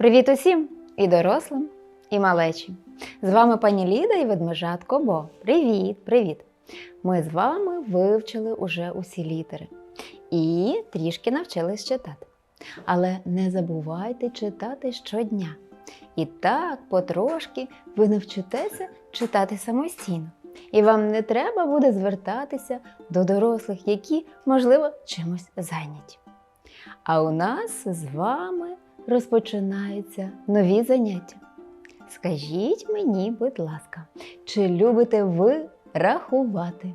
Привіт усім і дорослим, і малечі. З вами пані Ліда і ведмежатко Бо. Привіт, привіт! Ми з вами вивчили уже усі літери і трішки навчились читати. Але не забувайте читати щодня. І так, потрошки, ви навчитеся читати самостійно. І вам не треба буде звертатися до дорослих, які, можливо, чимось зайняті. А у нас з вами розпочинаються нові заняття. Скажіть мені, будь ласка, чи любите ви рахувати?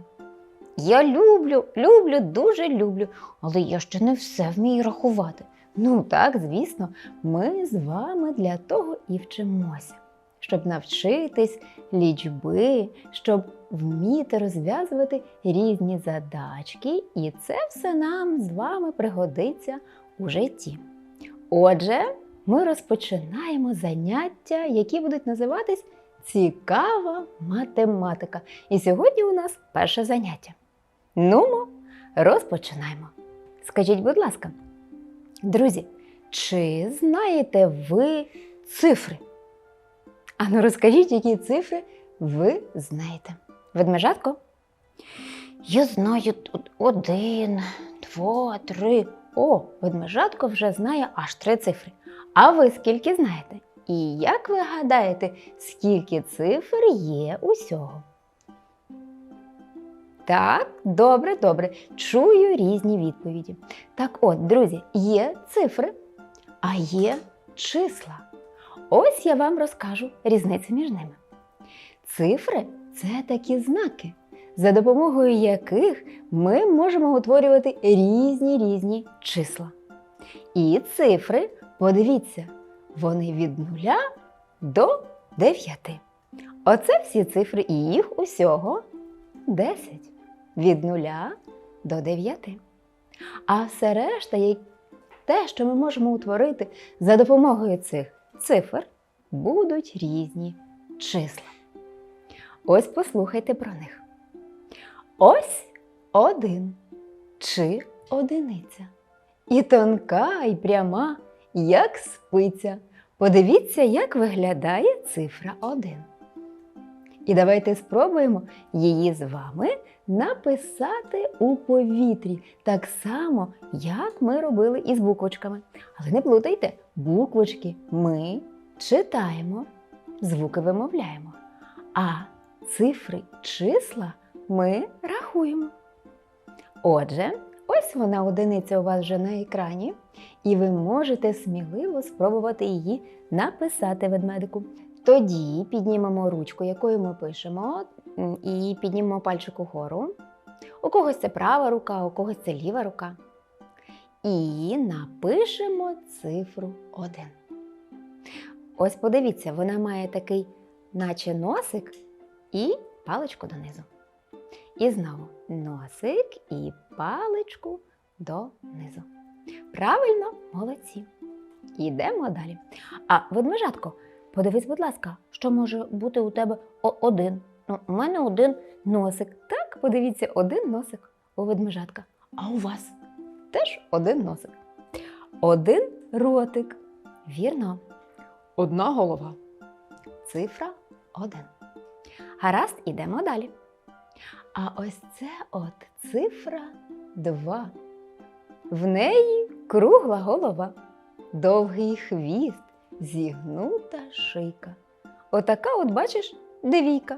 Я люблю, люблю, дуже люблю, але я ще не все вмію рахувати. Ну так, звісно, ми з вами для того і вчимося, щоб навчитись лічби, щоб вміти розв'язувати різні задачки, і це все нам з вами пригодиться у житті. Отже, ми розпочинаємо заняття, які будуть називатись Цікава математика. І сьогодні у нас перше заняття. Нумо, розпочинаємо. Скажіть, будь ласка, друзі, чи знаєте ви цифри? Ану, розкажіть, які цифри ви знаєте. Ведмежатко? Я знаю тут один, два, три. О, ведмежатко вже знає аж три цифри. А ви скільки знаєте? І як ви гадаєте, скільки цифр є усього? Так, добре, добре. Чую різні відповіді. Так от, друзі, є цифри, а є числа. Ось я вам розкажу різницю між ними. Цифри це такі знаки, за допомогою яких ми можемо утворювати різні різні числа. І цифри, подивіться, вони від нуля до 9. Оце всі цифри, і їх усього 10. Від нуля до 9. А все решта, є те, що ми можемо утворити за допомогою цих цифр, будуть різні числа. Ось послухайте про них. Ось один чи одиниця. І тонка, і пряма, як спиця. Подивіться, як виглядає цифра 1. І давайте спробуємо її з вами написати у повітрі, так само, як ми робили із буквочками. Але не плутайте, буквочки ми читаємо, звуки вимовляємо. А цифри числа ми рахуємо. Отже, ось вона одиниця у вас вже на екрані, і ви можете сміливо спробувати її написати ведмедику. Тоді піднімемо ручку, якою ми пишемо, і піднімемо пальчик угору. У когось це права рука, у когось це ліва рука. І напишемо цифру 1. Ось подивіться, вона має такий, наче носик, і паличку донизу. І знову носик і паличку донизу. Правильно, молодці. Йдемо далі. А ведмежатко, подивись, будь ласка, що може бути у тебе один. Ну, у мене один носик. Так, подивіться, один носик у ведмежатка. А у вас теж один носик. Один ротик. Вірно. Одна голова. Цифра один. Гаразд, ідемо далі. А ось це от цифра 2. В неї кругла голова, довгий хвіст, зігнута шийка. Отака, от бачиш, девійка.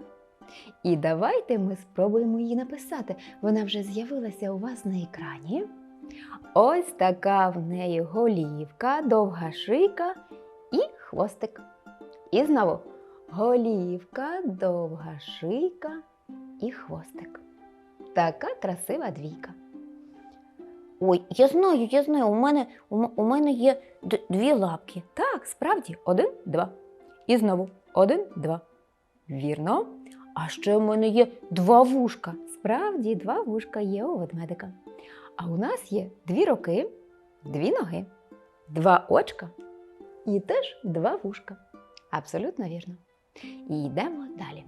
І давайте ми спробуємо її написати. Вона вже з'явилася у вас на екрані. Ось така в неї голівка, довга шийка і хвостик. І знову голівка, довга шийка і хвостик. Така красива двійка. Ой, я знаю, я знаю, у мене, у, у мене є дві лапки. Так, справді, один, два. І знову один, два. Вірно. А ще у мене є два вушка. Справді, два вушка є у ведмедика. А у нас є дві руки, дві ноги, два очка і теж два вушка. Абсолютно вірно. І йдемо далі.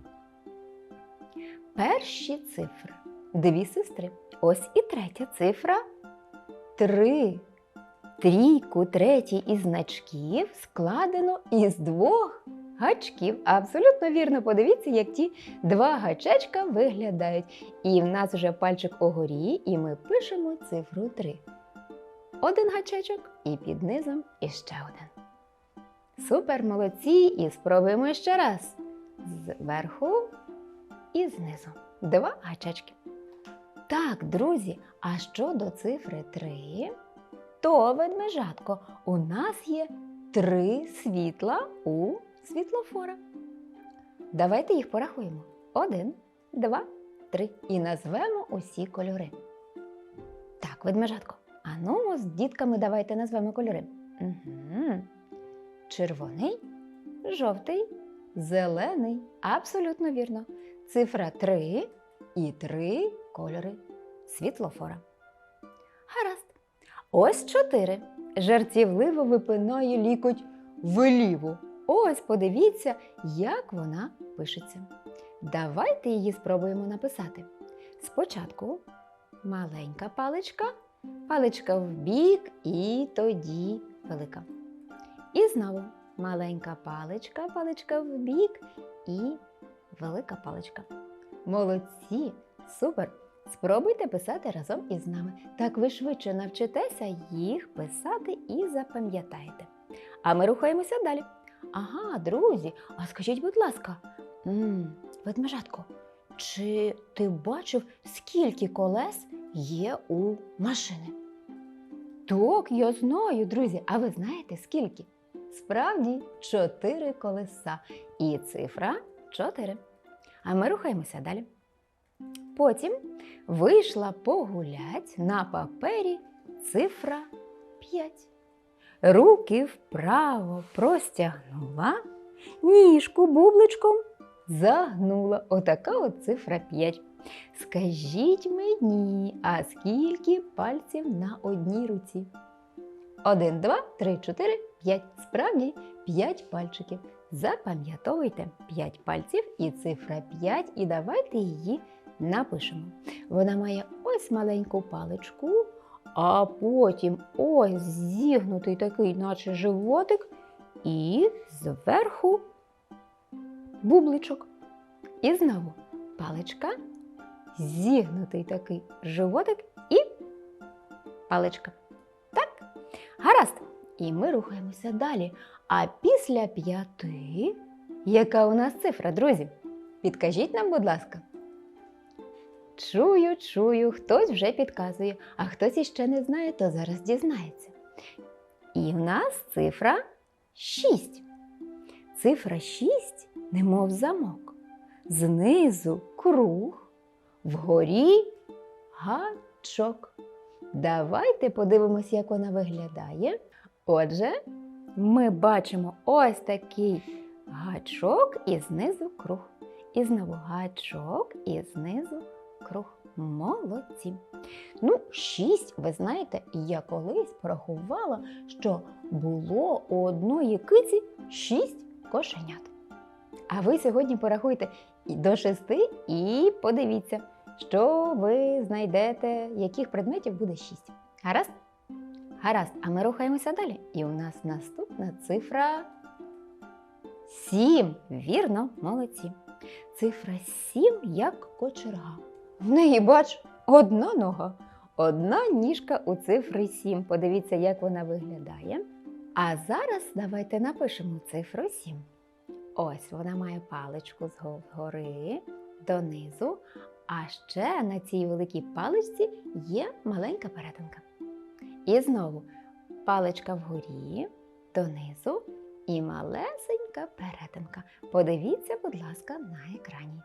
Перші цифри. Дві сестри. Ось і третя цифра три. Трійку третій із значків складено із двох гачків. Абсолютно вірно, подивіться, як ті два гачечка виглядають. І в нас вже пальчик угорі, і ми пишемо цифру 3. Один гачечок і під низом іще один. Супер, молодці! І спробуємо ще раз. Зверху і знизу. Два гачечки. Так, друзі, а щодо цифри 3, то ведмежатко, у нас є три світла у світлофора. Давайте їх порахуємо. Один, два, три. І назвемо усі кольори. Так, ведмежатко. А ну, з дітками давайте назвемо кольори. Угу. Червоний, жовтий, зелений. Абсолютно вірно. Цифра 3 і три кольори світлофора. Гаразд. Ось чотири. Жартівливо випинає лікоть вліво. Ось подивіться, як вона пишеться. Давайте її спробуємо написати. Спочатку маленька паличка, паличка в бік і тоді велика. І знову маленька паличка, паличка в бік і велика паличка. Молодці! Супер! Спробуйте писати разом із нами. Так ви швидше навчитеся їх писати і запам'ятаєте. А ми рухаємося далі. Ага, друзі, а скажіть, будь ласка, м, ведмежатко, чи ти бачив, скільки колес є у машини? Так, я знаю, друзі. А ви знаєте скільки? Справді, чотири колеса. І цифра 4. А ми рухаємося далі. Потім вийшла погулять на папері цифра 5. Руки вправо простягнула, ніжку бубличком загнула. Отака от цифра 5. Скажіть мені, а скільки пальців на одній руці? Один, два, три, чотири, п'ять. Справді п'ять пальчиків. Запам'ятовуйте 5 пальців і цифра 5, і давайте її напишемо. Вона має ось маленьку паличку, а потім ось зігнутий такий, наче животик, і зверху бубличок. І знову паличка, зігнутий такий животик і паличка. Так? Гаразд. І ми рухаємося далі. А після п'яти, яка у нас цифра, друзі? Підкажіть нам, будь ласка. Чую, чую, хтось вже підказує, а хтось іще не знає, то зараз дізнається. І в нас цифра 6. Цифра 6, немов замок. Знизу круг, вгорі гачок. Давайте подивимось, як вона виглядає. Отже, ми бачимо ось такий гачок і знизу круг. І знову гачок і знизу круг. Молодці. Ну, шість, ви знаєте, я колись порахувала, що було у одної киці шість кошенят. А ви сьогодні порахуйте до шести і подивіться, що ви знайдете, яких предметів буде шість. Гаразд? Гаразд, а ми рухаємося далі. І у нас наступна цифра сім. Вірно, молодці. Цифра сім як кочерга. В неї, бач, одна нога, одна ніжка у цифри 7. Подивіться, як вона виглядає. А зараз давайте напишемо цифру 7. Ось вона має паличку згори донизу, а ще на цій великій паличці є маленька перетинка. І знову паличка вгорі, донизу і малесенька перетинка. Подивіться, будь ласка, на екрані.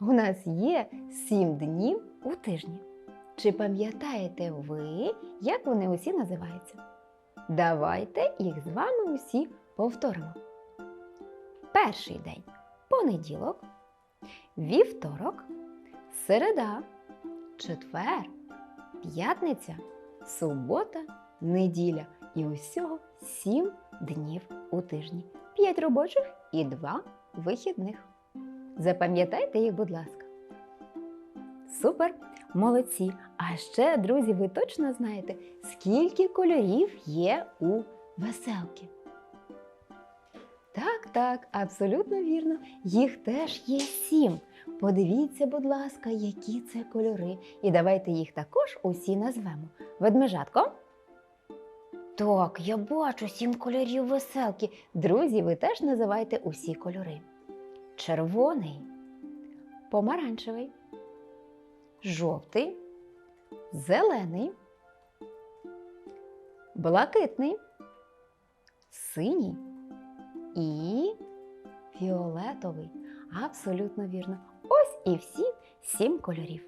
У нас є сім днів у тижні. Чи пам'ятаєте ви, як вони усі називаються? Давайте їх з вами усі повторимо. Перший день понеділок, вівторок, середа, четвер, п'ятниця, субота, неділя і усього сім днів у тижні. П'ять робочих і два вихідних. Запам'ятайте їх, будь ласка. Супер! Молодці! А ще, друзі, ви точно знаєте, скільки кольорів є у веселки? Так, так, абсолютно вірно. Їх теж є сім. Подивіться, будь ласка, які це кольори. І давайте їх також усі назвемо. Ведмежатко. Так, я бачу сім кольорів веселки. Друзі, ви теж називайте усі кольори: червоний, помаранчевий, жовтий, зелений, блакитний, синій і фіолетовий. Абсолютно вірно. Ось і всі сім кольорів.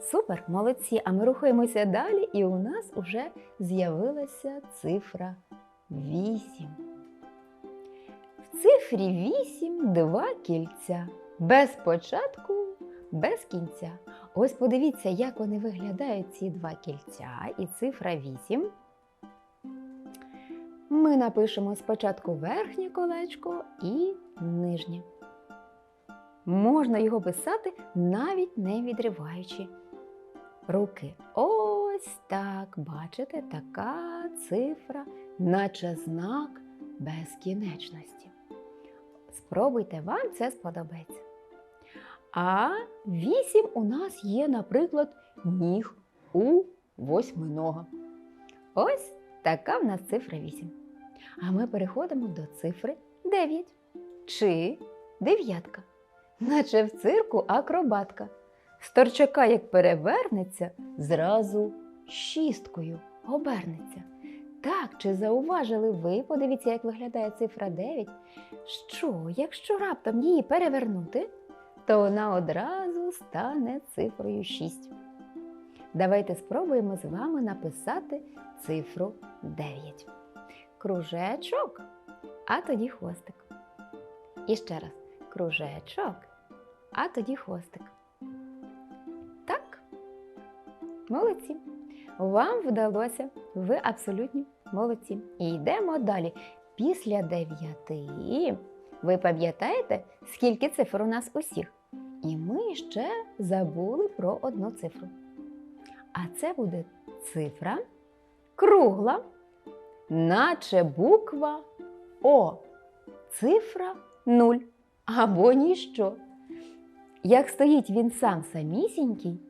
Супер, молодці! А ми рухаємося далі, і у нас уже з'явилася цифра 8. В цифрі 8 два кільця. Без початку, без кінця. Ось подивіться, як вони виглядають, ці два кільця, і цифра 8. Ми напишемо спочатку верхнє колечко і нижнє. Можна його писати навіть не відриваючи руки. Ось так, бачите, така цифра, наче знак безкінечності. Спробуйте, вам це сподобається. А вісім у нас є, наприклад, ніг у восьминога. Ось така в нас цифра 8. А ми переходимо до цифри 9 чи дев'ятка, наче в цирку акробатка. Сторчака, як перевернеться, зразу шісткою обернеться. Так, чи зауважили ви? Подивіться, як виглядає цифра 9. Що, якщо раптом її перевернути, то вона одразу стане цифрою 6. Давайте спробуємо з вами написати цифру 9. Кружечок, а тоді хвостик. І ще раз кружечок, а тоді хвостик. Молодці. Вам вдалося, ви абсолютні молодці. І йдемо далі. Після дев'яти ви пам'ятаєте, скільки цифр у нас усіх? І ми ще забули про одну цифру. А це буде цифра кругла, наче буква О. Цифра 0 або ніщо. Як стоїть він сам самісінький,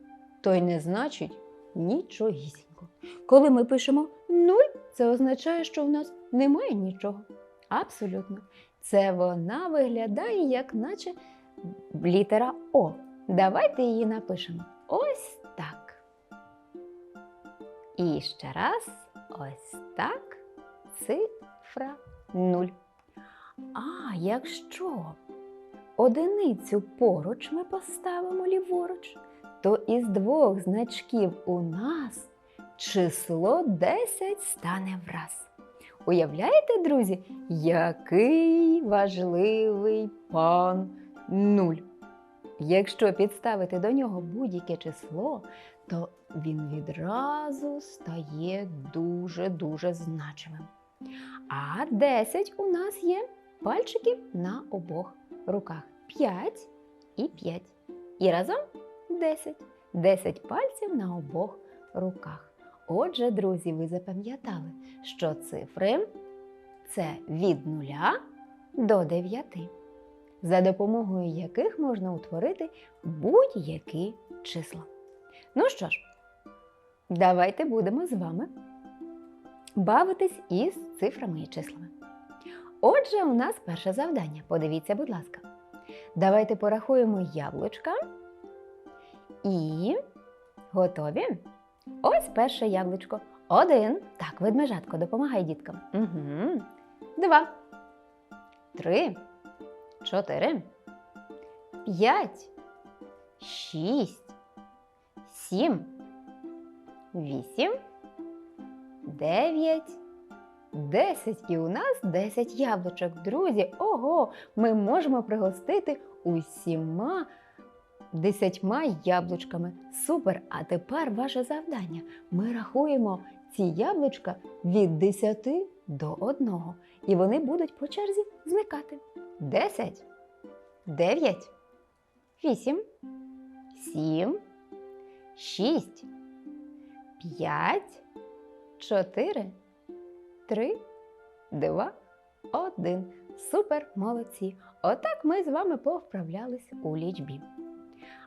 то й не значить нічогісінько. Коли ми пишемо 0, це означає, що в нас немає нічого. Абсолютно. Це вона виглядає, як наче літера О. Давайте її напишемо. Ось так. І ще раз ось так. Цифра 0. А якщо одиницю поруч ми поставимо ліворуч, то із двох значків у нас число 10 стане враз. Уявляєте, друзі, який важливий пан нуль? Якщо підставити до нього будь-яке число, то він відразу стає дуже-дуже значимим. А 10 у нас є пальчиків на обох руках. 5 і 5. І разом 10. 10 пальців на обох руках. Отже, друзі, ви запам'ятали, що цифри це від 0 до 9, за допомогою яких можна утворити будь-які числа. Ну що ж, давайте будемо з вами бавитись із цифрами і числами. Отже, у нас перше завдання. Подивіться, будь ласка. Давайте порахуємо яблучка і готові. Ось перше яблучко. Один. Так, ведмежатко, допомагай діткам. Угу. Два. Три. Чотири. П'ять. Шість. Сім. Вісім. Дев'ять. Десять. І у нас десять яблучок. Друзі, ого! Ми можемо пригостити усіма десятьма яблучками. Супер! А тепер ваше завдання. Ми рахуємо ці яблучка від 10 до 1. І вони будуть по черзі зникати. 10, 9, 8, 7, шість, п'ять, чотири, три, два, один. Супер, молодці! Отак ми з вами повправлялись у лічбі.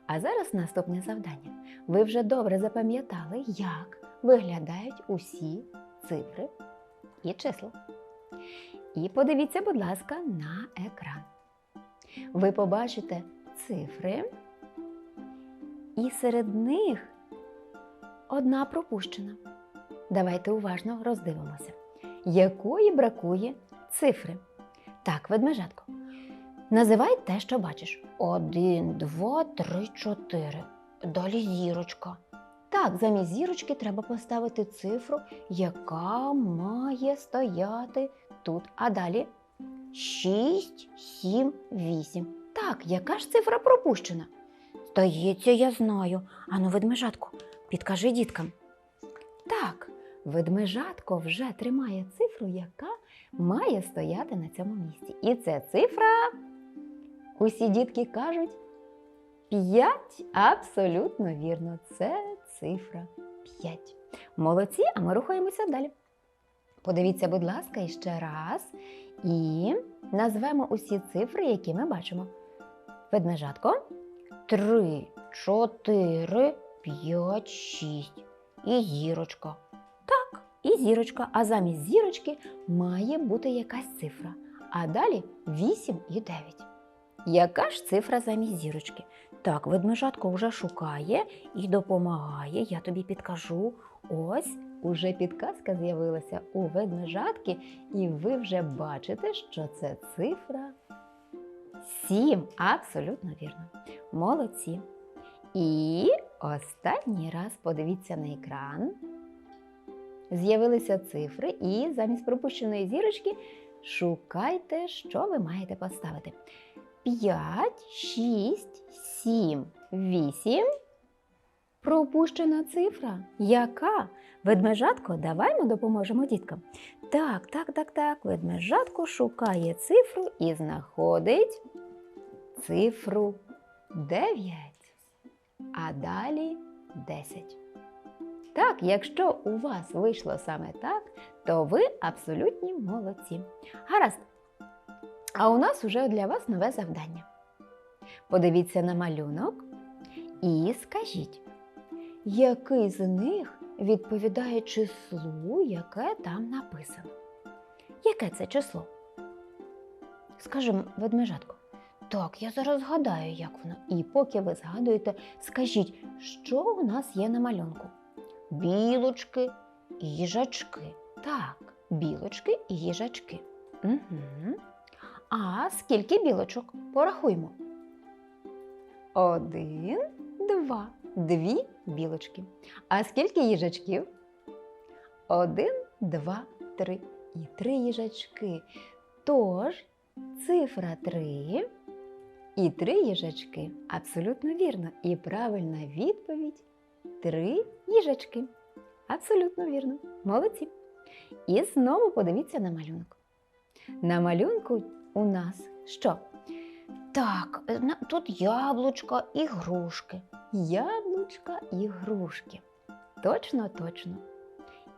А зараз наступне завдання. Ви вже добре запам'ятали, як виглядають усі цифри і числа. І подивіться, будь ласка, на екран. Ви побачите цифри, і серед них одна пропущена. Давайте уважно роздивимося, якої бракує цифри. Так, ведмежатко. Називай те, що бачиш. Один, два, три, чотири. Далі зірочка. Так, замість зірочки треба поставити цифру, яка має стояти тут. А далі шість, сім, вісім. Так, яка ж цифра пропущена? Здається, я знаю. Ану, ведмежатку, підкажи діткам. Так, ведмежатко вже тримає цифру, яка має стояти на цьому місці. І це цифра. Усі дітки кажуть 5. Абсолютно вірно. Це цифра 5. Молодці, а ми рухаємося далі. Подивіться, будь ласка, іще раз. І назвемо усі цифри, які ми бачимо. Ведмежатко. 3, 4, 5, 6. І зірочка. Так, і зірочка. А замість зірочки має бути якась цифра. А далі 8 і 9. Яка ж цифра замість зірочки? Так, ведмежатко вже шукає і допомагає. Я тобі підкажу. Ось уже підказка з'явилася у ведмежатки, і ви вже бачите, що це цифра 7. Абсолютно вірно. Молодці. І останній раз подивіться на екран. З'явилися цифри, і замість пропущеної зірочки шукайте, що ви маєте поставити. 5, 6, 7, 8. Пропущена цифра. Яка? Ведмежатко, давай ми допоможемо діткам. Так, так, так, так. Ведмежатко шукає цифру і знаходить цифру 9. А далі 10. Так, якщо у вас вийшло саме так, то ви абсолютні молодці. Гаразд. А у нас уже для вас нове завдання. Подивіться на малюнок і скажіть, який з них відповідає числу, яке там написано? Яке це число? Скажемо, ведмежатко. Так, я зараз згадаю, як воно. І поки ви згадуєте, скажіть, що у нас є на малюнку? Білочки і їжачки. Так, білочки і їжачки. Угу. А скільки білочок? Порахуймо. Один, два, дві білочки. А скільки їжачків? Один, два, три. І три їжачки. Тож цифра три і три їжачки. Абсолютно вірно. І правильна відповідь три їжачки. Абсолютно вірно. Молодці. І знову подивіться на малюнок. На малюнку у нас що? Так, е, тут яблучка і грушки. Яблучка і грушки. Точно, точно.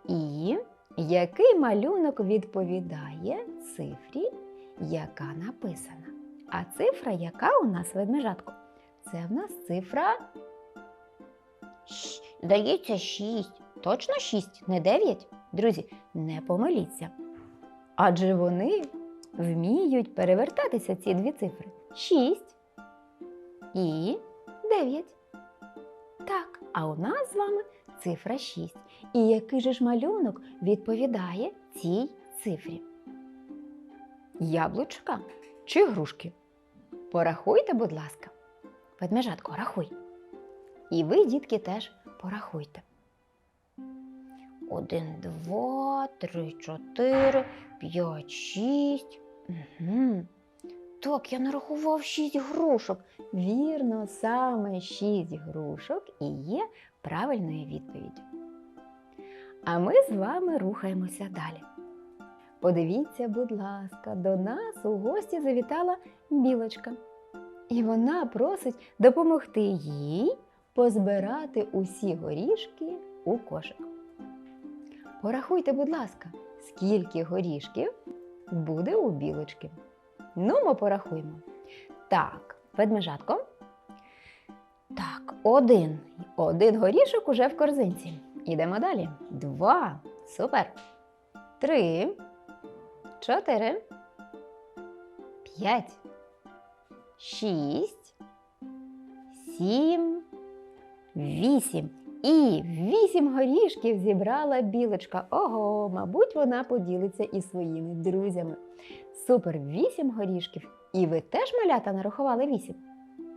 І який малюнок відповідає цифрі, яка написана? А цифра, яка у нас ведмежатко? Це в нас цифра. Здається, 6. Точно 6, не 9? Друзі, не помиліться. Адже вони вміють перевертатися ці дві цифри. 6 і 9. Так, а у нас з вами цифра 6. І який же ж малюнок відповідає цій цифрі? Яблучка чи грушки? Порахуйте, будь ласка. Ведмежатко, рахуй. І ви, дітки, теж порахуйте. Один, два, три, чотири, п'ять, шість. Угу. Так, я нарахував шість грушок. Вірно, саме шість грушок і є правильною відповіддю. А ми з вами рухаємося далі. Подивіться, будь ласка, до нас у гості завітала білочка. І вона просить допомогти їй позбирати усі горішки у кошик. Порахуйте, будь ласка, скільки горішків буде у білочки. Ну, ми порахуємо. Так, ведмежатко. Так, один. Один горішок уже в корзинці. Ідемо далі. Два. Супер. Три. Чотири. П'ять. Шість. Сім. Вісім. І вісім горішків зібрала білочка. Ого, мабуть, вона поділиться із своїми друзями. Супер, вісім горішків. І ви теж малята нарахували вісім?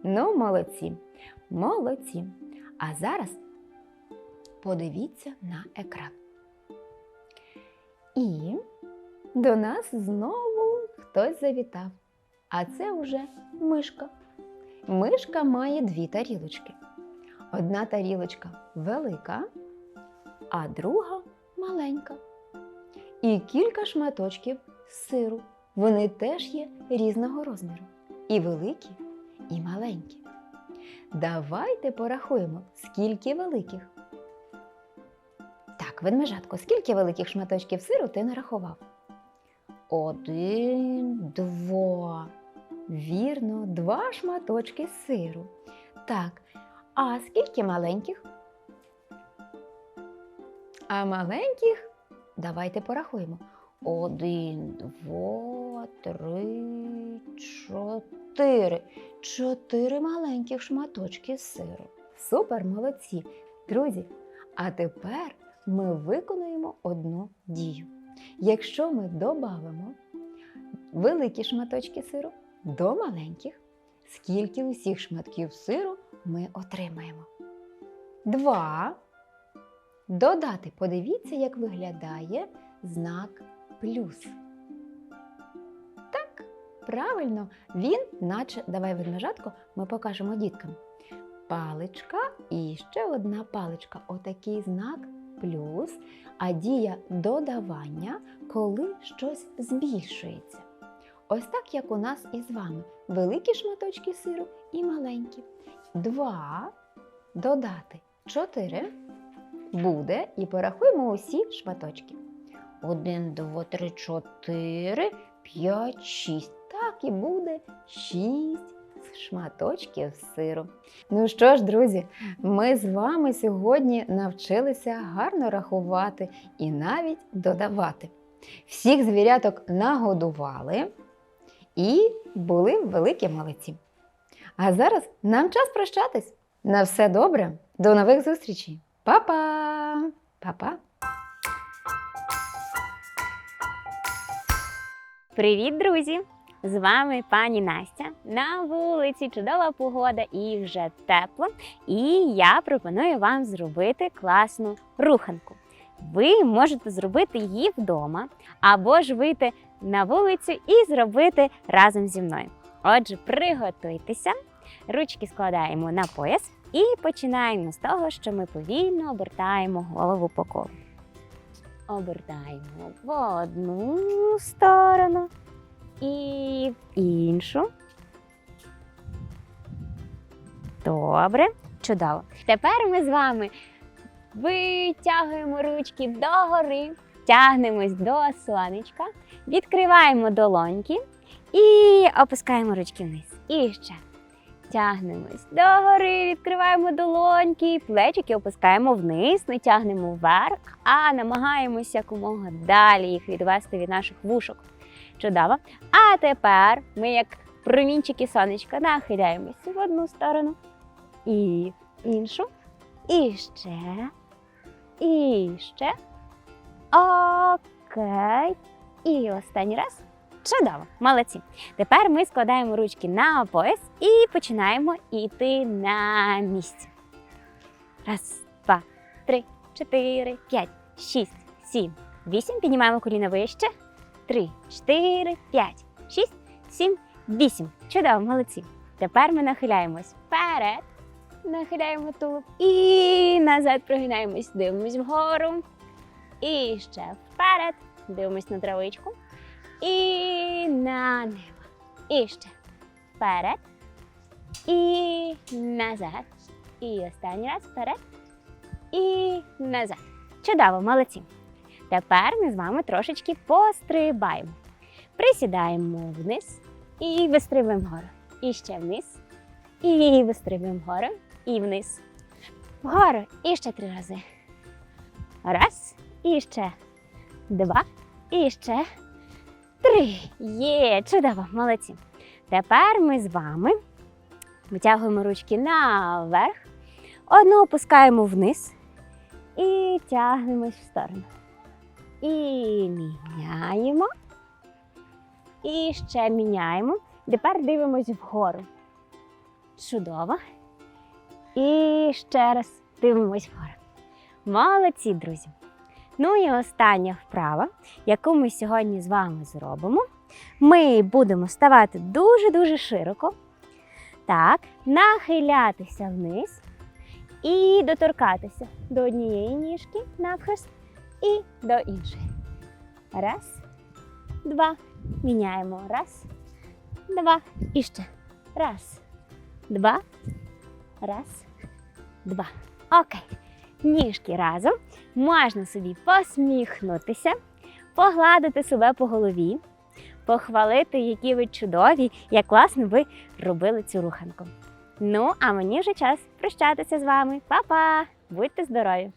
Ну, молодці, молодці. А зараз подивіться на екран. І до нас знову хтось завітав. А це вже мишка. Мишка має дві тарілочки. Одна тарілочка велика, а друга маленька. І кілька шматочків сиру. Вони теж є різного розміру. І великі, і маленькі. Давайте порахуємо, скільки великих. Так, ведмежатко, скільки великих шматочків сиру ти нарахував? Один, два. Вірно, два шматочки сиру. Так, а скільки маленьких? А маленьких давайте порахуємо. Один, два, три, чотири. Чотири маленьких шматочки сиру. Супер, молодці! Друзі, а тепер ми виконуємо одну дію. Якщо ми додамо великі шматочки сиру до маленьких, скільки усіх шматків сиру ми отримаємо? Два. Додати, подивіться, як виглядає знак плюс. Так, правильно, він, наче, давай ведмежатко, ми покажемо діткам. Паличка і ще одна паличка. Отакий знак плюс, а дія додавання, коли щось збільшується. Ось так, як у нас із вами великі шматочки сиру і маленькі. Два додати чотири буде і порахуємо усі шматочки. Один, два, три, чотири, п'ять, шість. Так і буде шість шматочків сиру. Ну що ж, друзі, ми з вами сьогодні навчилися гарно рахувати і навіть додавати. Всіх звіряток нагодували і були великі молодці. А зараз нам час прощатись. На все добре, до нових зустрічей! Па-па! Па-па! Привіт, друзі! З вами пані Настя. На вулиці чудова погода і вже тепло. І я пропоную вам зробити класну руханку. Ви можете зробити її вдома або ж вийти на вулицю і зробити разом зі мною. Отже, приготуйтеся, ручки складаємо на пояс і починаємо з того, що ми повільно обертаємо голову по колу. Обертаємо в одну сторону і в іншу. Добре, чудово. Тепер ми з вами витягуємо ручки догори, тягнемось до сонечка, відкриваємо долоньки і опускаємо ручки вниз. І ще. Тягнемось догори, відкриваємо долоньки, плечики опускаємо вниз, не тягнемо вверх, а намагаємося якомога далі їх відвести від наших вушок. Чудово. А тепер ми, як промінчики сонечка, нахиляємося в одну сторону і в іншу. І ще. І ще. Окей. І останній раз. Чудово, молодці. Тепер ми складаємо ручки на пояс і починаємо йти на місці. Раз, два, три, чотири, п'ять, шість, сім, вісім. Піднімаємо коліна вище. Три, чотири, п'ять, шість, сім, вісім. Чудово, молодці. Тепер ми нахиляємось вперед. Нахиляємо тулуб і назад прогинаємось, дивимось вгору. І ще вперед. Дивимось на травичку. І на небо. І ще вперед. І назад. І останній раз вперед. І назад. Чудово, молодці. Тепер ми з вами трошечки пострибаємо. Присідаємо вниз і вистрибуємо вгору. І ще вниз. І вистрибуємо вгору. І вниз. Вгору. І ще три рази. Раз. І ще два. І ще три. Є, чудово, молодці. Тепер ми з вами витягуємо ручки наверх, одну опускаємо вниз і тягнемось в сторону. І міняємо. І ще міняємо. Тепер дивимось вгору. Чудово. І ще раз дивимось вгору. Молодці, друзі. Ну і остання вправа, яку ми сьогодні з вами зробимо. Ми будемо ставати дуже-дуже широко. Так, нахилятися вниз і доторкатися до однієї ніжки навхрест і до іншої. Раз, два. Міняємо. Раз, два. І ще. Раз, два. Раз, два. Окей. Ніжки разом. Можна собі посміхнутися, погладити себе по голові, похвалити, які ви чудові, як класно ви робили цю руханку. Ну, а мені вже час прощатися з вами. Па-па! Будьте здорові!